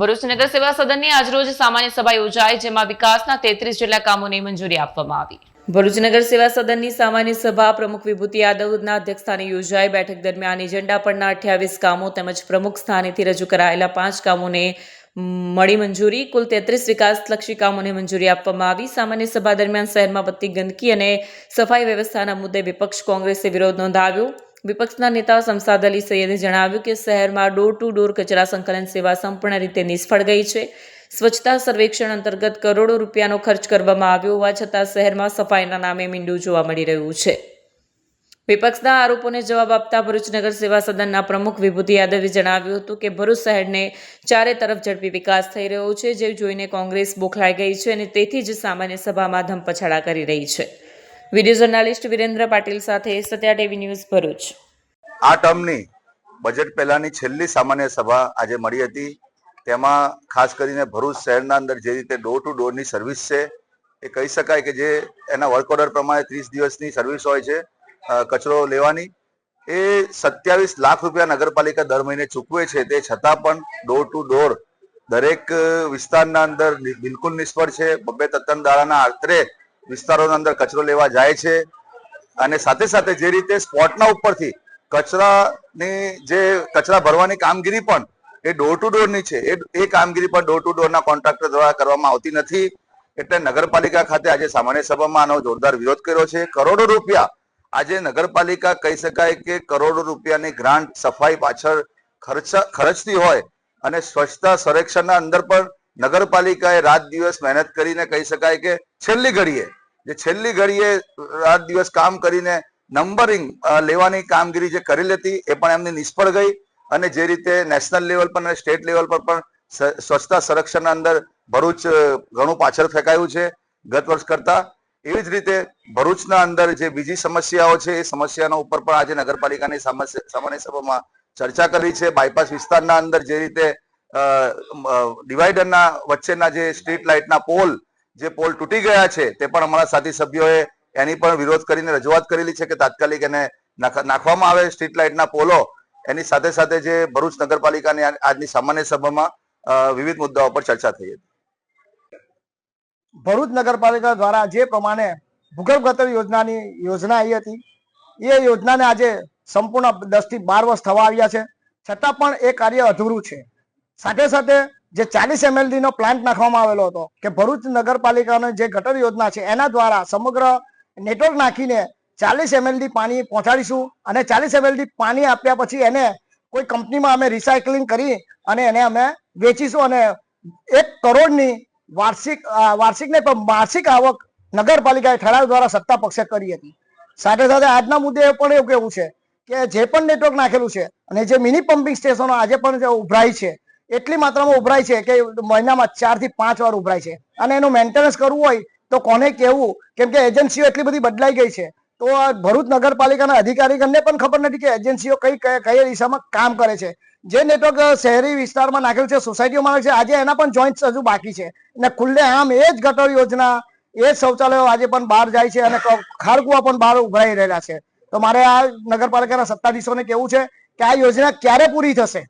ભરૂચ નગર સેવા સદનની આજરોજ સામાન્ય સભા યોજાઈ, જેમાં વિકાસના તેત્રીસ જેટલા કામોને મંજૂરી આપવામાં આવી. ભરૂચ નગર સેવા સદનની સામાન્ય સભા પ્રમુખ વિભૂતિ યાદવના અધ્યક્ષસ્થાને યોજાઈ. બેઠક દરમિયાન એજન્ડા પરના અઠ્યાવીસ કામો તેમજ પ્રમુખ સ્થાનેથી રજૂ કરાયેલા પાંચ કામોને મળી મંજૂરી. કુલ તેત્રીસ વિકાસલક્ષી કામોને મંજૂરી આપવામાં આવી. સામાન્ય સભા દરમિયાન શહેરમાં વધતી ગંદકી અને સફાઈ વ્યવસ્થાના મુદ્દે વિપક્ષ કોંગ્રેસે વિરોધ નોંધાવ્યો. વિપક્ષના નેતા શમસાદ અલી સૈયદે જણાવ્યું કે શહેરમાં ડોર ટુ ડોર કચરા સંકલન સેવા સંપૂર્ણ રીતે નિષ્ફળ ગઈ છે. સ્વચ્છતા સર્વેક્ષણ અંતર્ગત કરોડો રૂપિયાનો ખર્ચ કરવામાં આવ્યો હોવા છતાં શહેરમાં સફાઈના નામે મીંડું જોવા મળી રહ્યું છે. વિપક્ષના આરોપોને જવાબ આપતા ભરૂચ નગર સેવા સદનના પ્રમુખ વિભૂતિ યાદવે જણાવ્યું હતું કે ભરૂચ શહેરને ચારે તરફ ઝડપી વિકાસ થઈ રહ્યો છે, જે જોઈને કોંગ્રેસ બોખલાઈ ગઈ છે અને તેથી જ સામાન્ય સભામાં ધમપછાડા કરી રહી છે. વીડિયો જર્નાલિસ્ટ વિરેન્દ્ર પાટીલ સાથે સત્યા ટીવી ન્યૂઝ ભરૂચ. આ ટર્મની બજેટ પહેલાની છેલ્લી સામાન્ય સભા આજે મળી હતી. તેમાં ખાસ કરીને ભરૂચ શહેરના અંદર જે રીતે ડોર ટુ ડોરની સર્વિસ છે, એ કહી શકાય કે જે એના વર્ક ઓર્ડર પ્રમાણે ત્રીસ દિવસની સર્વિસ હોય છે કચરો લેવાની. એ સત્યાવીસ લાખ રૂપિયા નગરપાલિકા દર મહિને ચૂકવે છે, તે છતાં પણ ડોર ટુ ડોર દરેક વિસ્તારના અંદર બિલકુલ નિષ્ફળ છે. બબ્બે તત્તન દાડાના આશરે વિસ્તારોના અંદર કચરો લેવા જાય છે અને સાથે સાથે જે રીતે સ્પોટના ઉપરથી કચરાની જે કચરા ભરવાની કામગીરી પણ એ ડોર ટુ ડોરની છે. એ કામગીરી પણ ડોર ટુ ડોરના કોન્ટ્રાક્ટર દ્વારા કરવામાં આવતી નથી. એટલે નગરપાલિકા ખાતે આજે સામાન્ય સભામાં આનો જોરદાર વિરોધ કર્યો છે. કરોડો રૂપિયા આજે નગરપાલિકા કહી શકાય કે કરોડો રૂપિયાની ગ્રાન્ટ સફાઈ પાછળ ખર્ચ ખર્ચતી હોય અને સ્વચ્છતા સંરક્ષણના અંદર પણ નગરપાલિકાએ રાત દિવસ મહેનત કરીને કહી શકાય કે છેલ્લી ઘડીએ જે છેલ્લી ઘડીએ રાત દિવસ કામ કરીને નંબરિંગ લેવાની કામગીરી જે કરેલી હતી, એ પણ એમની નિષ્ફળ ગઈ અને જે રીતે નેશનલ લેવલ પર અને સ્ટેટ લેવલ પર પણ સ્વચ્છતા સંરક્ષણના અંદર ભરૂચ ઘણું પાછળ ફેંકાયું છે ગત વર્ષ કરતા. એવી જ રીતે ભરૂચના અંદર જે બીજી સમસ્યાઓ છે, એ સમસ્યાનો ઉપર પણ આજે નગરપાલિકાની સામાન્ય સભામાં ચર્ચા કરી છે. બાયપાસ વિસ્તારના અંદર જે રીતે ડિવાઈડરના વચ્ચેના જે સ્ટ્રીટ લાઇટના પોલ જે પોલ તૂટી ગયા છે, તે પણ અમારા સાથી સભ્યોએ એની પણ વિરોધ કરીને રજૂઆત કરેલી છે કે તાત્કાલિક એને નાખવામાં આવે સ્ટ્રીટ લાઇટના પોલો. એની સાથે સાથે જે ભરૂચ નગરપાલિકાની આજની સામાન્ય સભામાં વિવિધ મુદ્દાઓ પર ચર્ચા થઈ હતી. ભરૂચ નગરપાલિકા દ્વારા જે પ્રમાણે ભૂગર્ભ ગટર યોજનાની યોજના આવી હતી, એ યોજનાને આજે સંપૂર્ણ દસથી બાર વર્ષ થવા આવ્યા છે. છતાં પણ એ કાર્ય અધૂરું છે. સાથે સાથે જે ચાલીસ એમએલડી નો પ્લાન્ટ નાખવામાં આવેલો હતો કે ભરૂચ નગરપાલિકાની જે ગટર યોજના છે, એના દ્વારા સમગ્ર નેટવર્ક નાખીને ચાલીસ એમએલડી પાણી પહોંચાડીશું અને ચાલીસ એમએલડી પાણી આપ્યા પછી એને કોઈ કંપનીમાં અમે રિસાયકલિંગ કરી અને એને અમે વેચીશું અને એક કરોડની વાર્ષિક વાર્ષિક ને પણ માસિક આવક નગરપાલિકાએ ઠરાવ દ્વારા સત્તા પક્ષે કરી હતી. સાથે સાથે આજના મુદ્દે પણ એવું કેવું છે કે જે પણ નેટવર્ક નાખેલું છે અને જે મિની પમ્પિંગ સ્ટેશનો આજે પણ ઉભરાય છે એટલી માત્રામાં ઉભરાય છે કે મહિનામાં ચારથી પાંચ વાર ઉભરાય છે. અને એનું મેન્ટેનન્સ કરવું હોય તો કોને કહેવું? કેમ કે એજન્સીઓ એટલી બધી બદલાઈ ગઈ છે. તો ભરૂચ નગરપાલિકાના અધિકારીગણને પણ ખબર નથી કે એજન્સીઓ કઈ કઈ દિશામાં કામ કરે છે. જે નેટવર્ક શહેરી વિસ્તારમાં નાખેલું છે સોસાયટીઓમાં છે, આજે એના પણ જોઈન્ટ હજુ બાકી છે. અને ખુલ્લે આમ એ જ ગટર યોજના, એ જ શૌચાલયો આજે પણ બહાર જાય છે અને ખારકુવા પણ બહાર ઉભરાઈ રહેલા છે. તો મારે આ નગરપાલિકાના સત્તાધીશોને કેવું છે કે આ યોજના ક્યારે પૂરી થશે?